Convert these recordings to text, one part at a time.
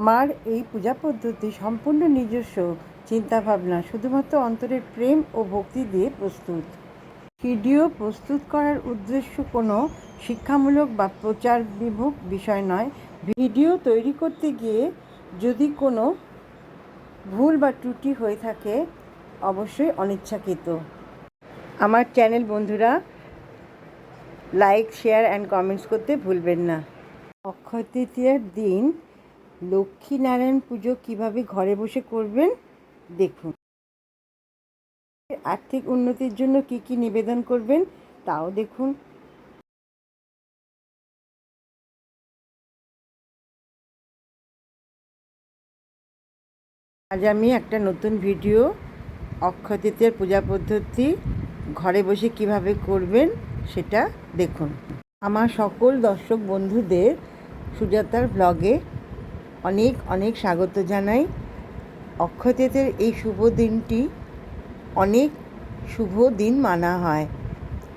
আমার এই পূজা পদ্ধতি সম্পূর্ণ নিজস্ব চিন্তাভাবনা, শুধুমাত্র অন্তরের প্রেম ও ভক্তি দিয়ে প্রস্তুত। ভিডিও প্রস্তুত করার উদ্দেশ্য কোনো শিক্ষামূলক বা প্রচার বিমুখ বিষয় নয়। ভিডিও তৈরি করতে গিয়ে যদি কোনো ভুল বা ত্রুটি হয়ে থাকে, অবশ্যই অনিচ্ছাকৃত। আমার চ্যানেল বন্ধুরা, লাইক, শেয়ার অ্যান্ড কমেন্টস করতে ভুলবেন না। অক্ষয় তৃতীয়ার দিন লক্ষ্মীনারায়ণ পুজো কীভাবে ঘরে বসে করবেন দেখুন। আর্থিক উন্নতির জন্য কি কি নিবেদন করবেন তাও দেখুন। আজ আমি একটা নতুন ভিডিও, অক্ষয় তৃতীয়ার পূজা পদ্ধতি, ঘরে বসে কীভাবে করবেন সেটা দেখুন। আমার সকল দর্শক বন্ধুদের সুজাতার ব্লগে অনেক অনেক স্বাগত জানাই। অক্ষয় তৃতীয়ার এই শুভ দিনটি অনেক শুভ দিন মানা হয়।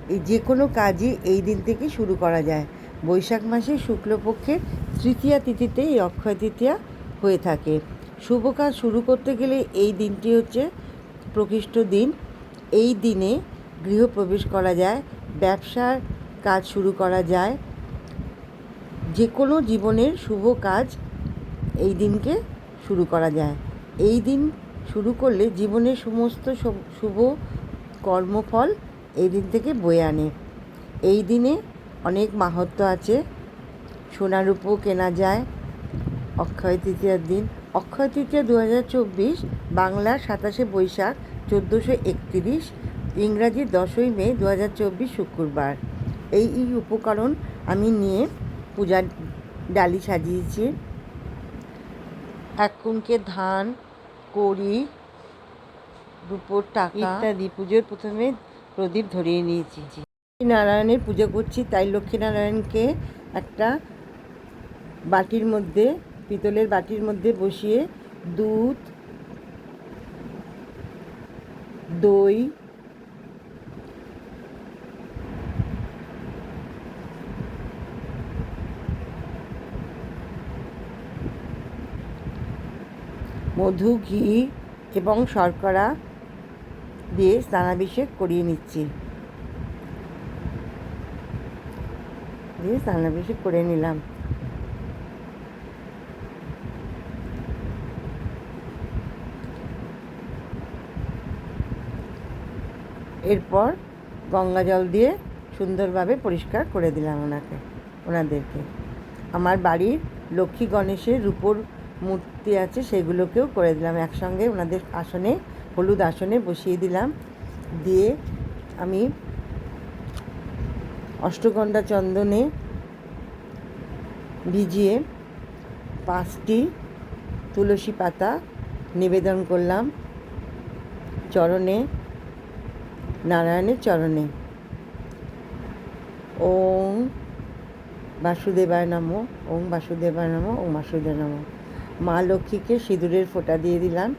এই যে কোনো কাজই এই দিন থেকে শুরু করা যায়। বৈশাখ মাসে শুক্লপক্ষের তৃতীয়া তিথিতে এই অক্ষয় তৃতীয়া হয়ে থাকে। শুভ কাজ শুরু করতে গেলে এই দিনটি হচ্ছে প্রকৃষ্ট দিন। এই দিনে গৃহপ্রবেশ করা যায়, ব্যবসার কাজ শুরু করা যায়। যে কোনো জীবনের শুভ কাজ এই দিনকে শুরু করা যায়। এই দিন শুরু করলে জীবনের সমস্ত শুভ কর্মফল এই দিন থেকে বয়ে আনে। এই দিনে অনেক মাহাত্ম্য আছে। সোনা রূপও কেনা যায় অক্ষয় তৃতীয়ার দিন। অক্ষয় তৃতীয়া দু হাজার চব্বিশ বাংলার সাতাশে বৈশাখ, চোদ্দোশো একত্রিশ, ইংরাজি দশই মে দু হাজার চব্বিশ শুক্রবার। এই এই উপকরণ আমি নিয়ে পূজার ডালি সাজিয়েছি। এক কুমকে ধান কড়ি রূপোর টাকা ইত্যাদি পুজোর প্রথমে প্রদীপ ধরিয়ে নিয়েছি। লক্ষ্মী নারায়ণের পুজো করছি তাই লক্ষ্মীনারায়ণকে একটা বাটির মধ্যে পিতলের বাটির মধ্যে বসিয়ে দুধ দই মধু, ঘি এবং শর্করা দিয়ে স্নানাভিষেক করিয়ে নিচ্ছি। দিয়ে স্নানাভিষেক করে নিলাম। এরপর গঙ্গা জল দিয়ে সুন্দরভাবে পরিষ্কার করে দিলাম ওনাকে, ওনাদেরকে। আমার বাড়ির লক্ষ্মী গণেশের রূপোর মূর্তি আছে, সেগুলোকেও করে দিলাম। একসঙ্গে ওনাদের আসনে, হলুদ আসনে বসিয়ে দিলাম। দিয়ে আমি অষ্টগন্ধা চন্দনে ভিজিয়ে পাঁচটি তুলসী পাতা নিবেদন করলাম। চরণে, নারায়ণের চরণে। ওম বাসুদেবায় নম, ওম বাসুদেবায় নম, ওম বাসুদেব নম। মা লক্ষ্মীকে সিঁদুরের ফোঁটা দিয়ে দিলাম।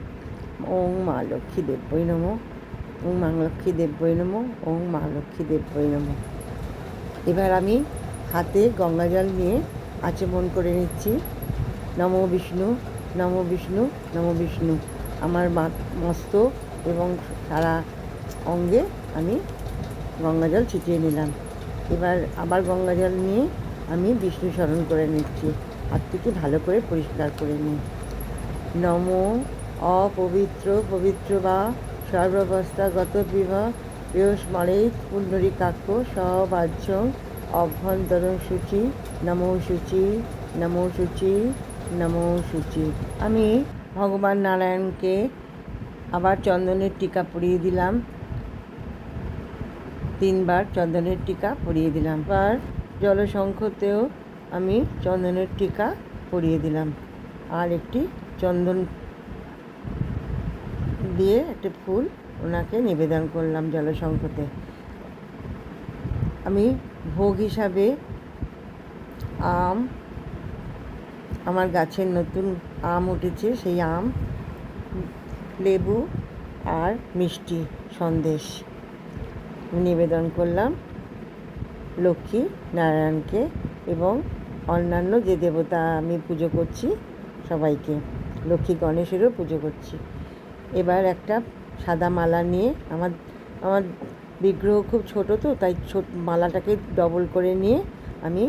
ওম মা লক্ষ্মী দেব্যই নম। ওম মা লক্ষ্মী দেব্যই নম। ওম মা লক্ষ্মী দেব্যই নম। এবার আমি হাতে গঙ্গা জল নিয়ে আচমন করে নিচ্ছি। নম বিষ্ণু নম বিষ্ণু নম বিষ্ণু। আমার মা মস্তক এবং সারা অঙ্গে আমি গঙ্গা জল ছিটিয়ে নিলাম। এবার আবার গঙ্গা জল নিয়ে আমি বিষ্ণু স্মরণ করে নিচ্ছি। হাত থেকে ভালো করে পরিষ্কার করে নিই নম অপবিত্র, পবিত্র বা সর্বাবস্থাগত বিবাহ প্রিয়স্মরেত পুণ্ডরীকাক্ষ, সবাহ্য অভ্যন্তরণ সূচি নমো সূচি নমো সূচি নমো সূচি আমি ভগবান নারায়ণকে আবার চন্দনের টিকা পরিয়ে দিলাম। তিনবার চন্দনের টিকা পরিয়ে দিলাম। এবার জলশঙ্খতেও আমি চন্দনের টিকা পরিয়ে দিলাম আর একটি চন্দন দিয়ে একটি ফুল ওনাকে নিবেদন করলাম জলশঙ্খতে আমি ভোগ হিসাবে আম, আমার গাছের নতুন আম উঠেছে, সেই আম, লেবু আর মিষ্টি সন্দেশ। নিবেদন করলাম লক্ষ্মী নারায়ণকে এবং অন্যান্য যে দেবতা আমি পুজো করছি, সবাইকে। লক্ষ্মী গণেশেরও পুজো করছি। এবার একটা সাদা মালা নিয়ে আমার আমার বিগ্রহ খুব ছোট তো, তাই ছোট মালাটাকে ডবল করে নিয়ে আমি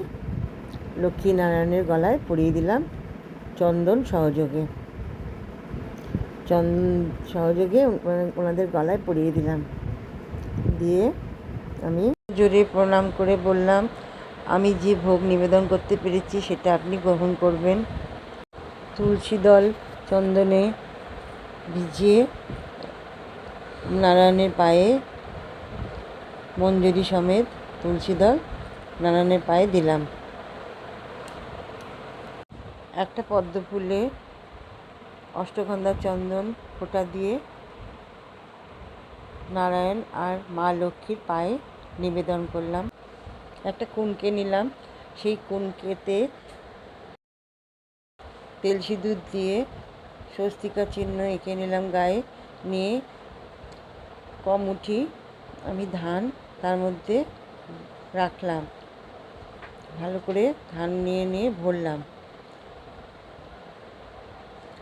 লক্ষ্মী নারায়ণের গলায় পরিয়ে দিলাম চন্দন সহযোগে। চন সহযোগে ওনাদের গলায় পরিয়ে দিলাম। দিয়ে আমি জোরে প্রণাম করে বললাম আমি যে ভোগ নিবেদন করতে পেরেছি সেটা আপনি গ্রহণ করবেন। তুলসী দল চন্দনে ভিজিয়ে নারায়ণের পায়ে মঞ্জুরি সমেত তুলসী দল নারায়ণের পায়ে দিলাম। একটা পদ্ম ফুলে অষ্টগন্ধা চন্দন ফোঁটা দিয়ে নারায়ণ আর মা লক্ষ্মীর পায়ে নিবেদন করলাম। একটা কুনকে নিলাম। সেই কুনকেতে তেল সিঁদুর দিয়ে স্বস্তিকা চিহ্ন এঁকে নিলাম গায়ে। নিয়ে কমুঠি আমি ধান তার মধ্যে রাখলাম। ভালো করে ধান নিয়ে নিয়ে ভরলাম।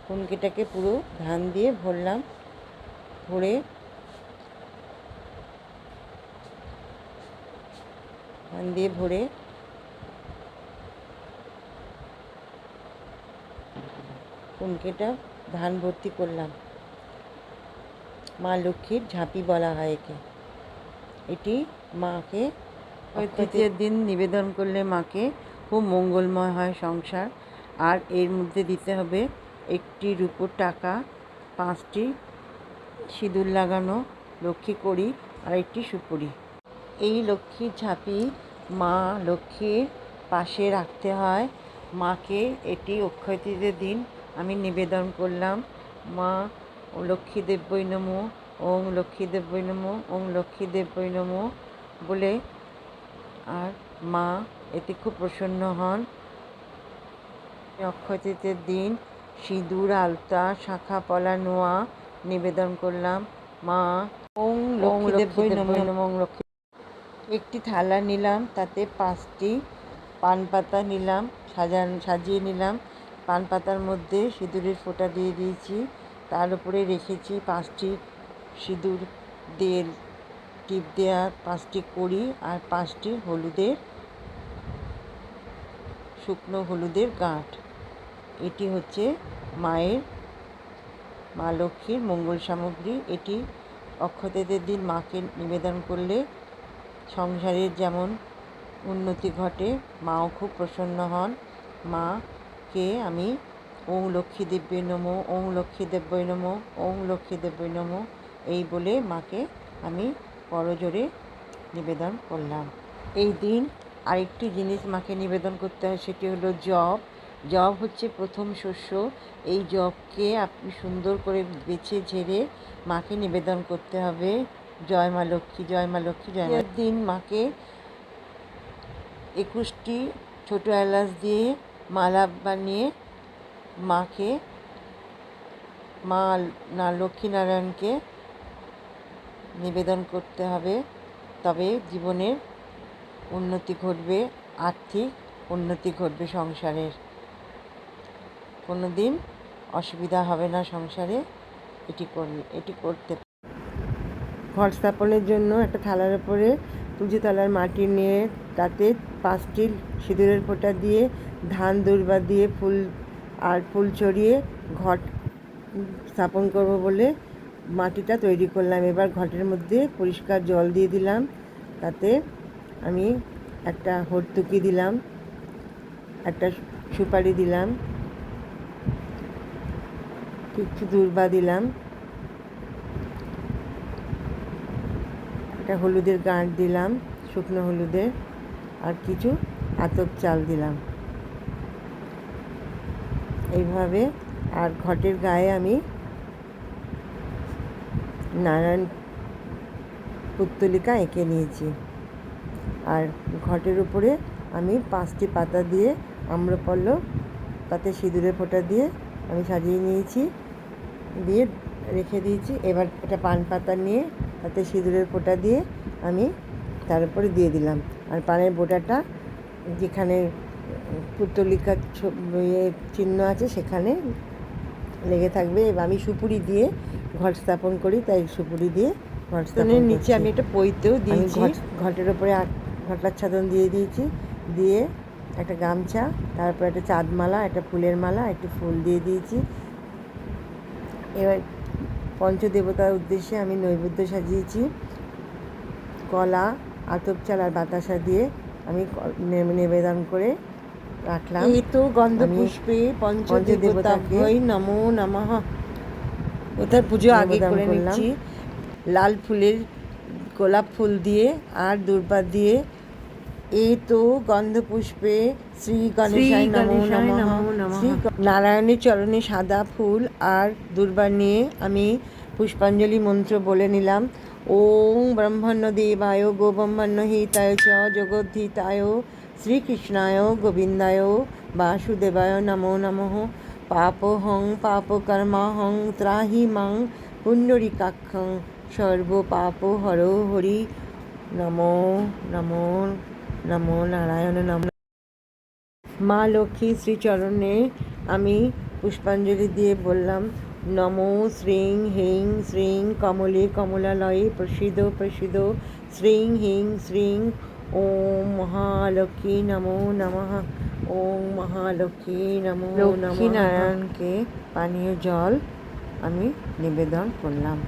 কুনকিটাকে পুরো ধান দিয়ে ভরলাম। ভরে ধান দিয়ে ভরে কুনকেটা ধান ভর্তি করলাম। মা লক্ষ্মীর ঝাঁপি বলা হয় একে। এটি মাকে তৃতীয় দিন নিবেদন করলে মাকে খুব মঙ্গলময় হয় সংসার। আর এর মধ্যে দিতে হবে একটি রুপোর টাকা, পাঁচটি সিঁদুর লাগানো, লক্ষ্মী কড়ি আর একটি সুপুরি। এই লক্ষ্মীর ঝাঁপি মা লক্ষ্মীর পাশে রাখতে হয়। মাকে এটি অক্ষয় তৃতীয় দিন আমি নিবেদন করলাম। মা লক্ষ্মী দেব্যই নমো, ওং লক্ষ্মী দেব্যই নমো, ওং লক্ষ্মী দেব্যই নমো বলে আর মা এতে খুব প্রসন্ন হন। অক্ষয় তৃতীয়ের দিন সিঁদুর, আলতা, শাখা, পলা, নোয়া নিবেদন করলাম। মা ওং লক্ষ্মী দেব্যই নমো, ওং লক্ষ্মী একটি থালা নিলাম, তাতে পাঁচটি পান পাতা নিলাম, সাজান, সাজিয়ে নিলাম। পান পাতার মধ্যে সিঁদুরের ফোঁটা দিয়ে দিয়েছি। তার উপরে রেখেছি পাঁচটি সিঁদুর দিয়ে টিপ দেওয়া পাঁচটি কড়ি আর পাঁচটি হলুদের, শুকনো হলুদের গাঁট। এটি হচ্ছে মায়ের, মা লক্ষ্মীর মঙ্গল সামগ্রী। এটি অক্ষতেদের দিন মাকে নিবেদন করলে সংসারের যেমন উন্নতি ঘটে, মাও খুব প্রসন্ন হন। মাকে আমি ওং লক্ষ্মী দেব্যই নমো, ওং লক্ষ্মী দেব্যই নমো, ওং লক্ষ্মী দেব্যই নমো, এই বলে মাকে আমি করজোরে নিবেদন করলাম। এই দিন আরেকটি জিনিস মাকে নিবেদন করতে হয়, সেটি হলো জব। জব হচ্ছে প্রথম শস্য। এই জবকে আপনি সুন্দর করে বেছে ঝেড়ে মাকে নিবেদন করতে হবে। জয় মা লক্ষ্মী জয় মা লক্ষ্মী জয় মা দিন মাকে একুশটি ছোটো এলাচ দিয়ে মালা বানিয়ে মাকে মা না লক্ষ্মীনারায়ণকে নিবেদন করতে হবে। তবে জীবনের উন্নতি ঘটবে আর্থিক উন্নতি ঘটবে সংসারের। কোনো দিন অসুবিধা হবে না সংসারে। এটি করলে এটি করতে ঘর স্থাপনের জন্য একটা থালার উপরে তুলসী তলার মাটি নিয়ে তাতে পাঁচটি সিঁদুরের ফোঁটা দিয়ে ধান, দুর্বা দিয়ে ফুল আর ফুল ছড়িয়ে ঘট স্থাপন করব বলে মাটিটা তৈরি করলাম। এবার ঘটের মধ্যে পরিষ্কার জল দিয়ে দিলাম। তাতে আমি একটা হর্তুকি দিলাম, একটা সুপারি দিলাম, কিছু দূর্বা দিলাম। একটা হলুদের গাঁট দিলাম, শুকনো হলুদের আর কিছু আতপ চাল দিলাম। এইভাবে আর ঘটের গায়ে আমি নারায়ণ পুত্তলিকা এঁকে নিয়েছি। আর ঘটের উপরে আমি পাঁচটি পাতা দিয়ে আম্রপল্ল, তাতে সিঁদুরের ফোঁটা দিয়ে আমি সাজিয়ে নিয়েছি, দিয়ে রেখে দিয়েছি। এবার একটা পান পাতা নিয়ে তাতে সিঁদুরের ফোঁটা দিয়ে আমি তার উপরে দিয়ে দিলাম। আর পানের বোটাটা যেখানে পুতলিকার ইয়ে চিহ্ন আছে সেখানে লেগে থাকবে। আমি সুপুরি দিয়ে ঘট স্থাপন করি তাই সুপুরি দিয়ে ঘট স্থাপনের নিচে আমি একটা পইতেও দিয়েছি। ঘটের ওপরে ঘটার ছাদন দিয়ে দিয়েছি। দিয়ে একটা গামছা তারপর একটা চাঁদমালা একটা ফুলের মালা একটু ফুল দিয়ে দিয়েছি। এবার পঞ্চদেবতার উদ্দেশ্যে আমি নৈবেদ্য সাজিয়েছি। কলা আতপ চাল আর বাতাসা দিয়ে আমি নিবেদন করে রাখলাম। এই তো গন্ধ পুষ্পে পঞ্চদেবতাকে নমো নমঃ। ওটার পুজো আগে করে। নিচ্ছি? লাল ফুলের গোলাপ ফুল দিয়ে আর দুর্বা দিয়ে এই তো গন্ধ পুষ্পে শ্রী গণেশায় নমো। নমঃ নমো। নমঃ। শ্রী গ- নারায়ণের চরণে সাদা ফুল আর দুর্বা নিয়ে আমি পুষ্পাঞ্জলি মন্ত্র বলে নিলাম। ওং ব্রহ্মণ্য দেবায় গো ব্রহ্মণ্য হিতায় চ জগদ্ধিতায় শ্রীকৃষ্ণায় গোবিন্দায় বাসুদেবায় নমো নমঃ। পাপহং পাপকর্মাহং ত্রাহি মাং পুণ্ডরিকাক্ষং সর্ব পাপ হর হরি নমো নমো। নমো নারায়ণ, নমো মা লক্ষ্মী শ্রীচরণে আমি পুষ্পাঞ্জলি দিয়ে বললাম, নমো শ্রীং হিং শ্রীং কমলে কমলালয়ে প্রসিদ্ধ প্রসিদ্ধ। শ্রীং হিং শ্রীং ওম মহালক্ষ্মী নমো নমঃ। ওম মহালক্ষ্মী নমো। লক্ষ্মী নারায়ণকে পানীয় জল আমি নিবেদন করলাম।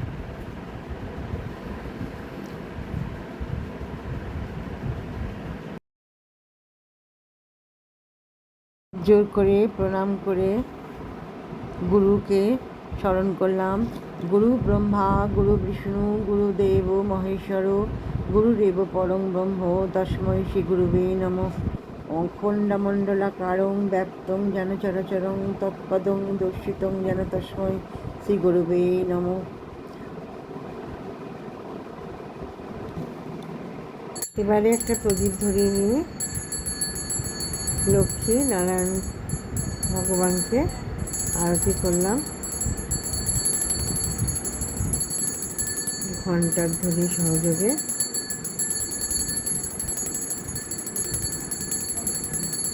জোর করে, প্রণাম করে গুরুকে স্মরণ করলাম। গুরু ব্রহ্মা, গুরু বিষ্ণু গুরুদেব মহেশ্বর গুরুদেব পরং ব্রহ্ম তস্মৈ শ্রী গুরুবে নম। খণ্ডমণ্ডলাকারং ব্যাপ্তং যেন চরাচরং তৎপদং দর্শিতং যেন তস্মৈ শ্রী গুরুবে নম। এবারে একটা প্রদীপ ধরিয়ে নিয়ে লক্ষ্মী নারায়ণ ভগবানকে আরতি করলাম? ঘণ্টার ধ্বনি সহযোগে।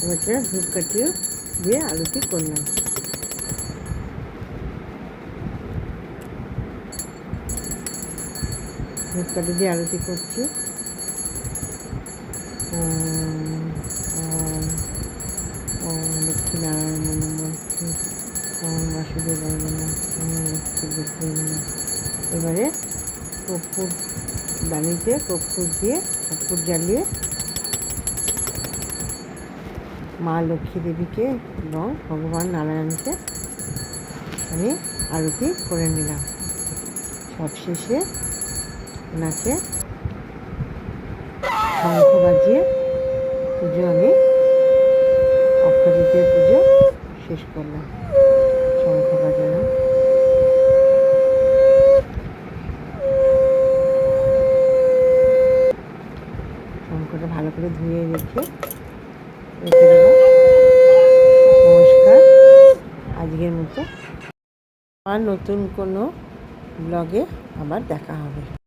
ওটা ধূপকাঠিও দিয়ে আরতি করলাম। ধূপকাঠি দিয়ে আরতি করছি। ওম বাসুদেবায় নম ওম লক্ষ্মী দুর্গে নম এবারে কর্পূর বানিতে কর্পূর দিয়ে কর্পূর জ্বালিয়ে মা লক্ষ্মী দেবীকে এবং ভগবান নারায়ণকে আমি আরতি করে নিলাম। সবশেষে ওনাকে শঙ্খ বাজিয়ে পুজো আমি অক্ষয় পুজো শেষ করলাম। শঙ্খ বাজানো শঙ্খটা ভালো করে ধুয়ে রেখে রেখে দেবো। নমস্কার। আজকের মতো আর নতুন কোনো ব্লগে আবার দেখা হবে।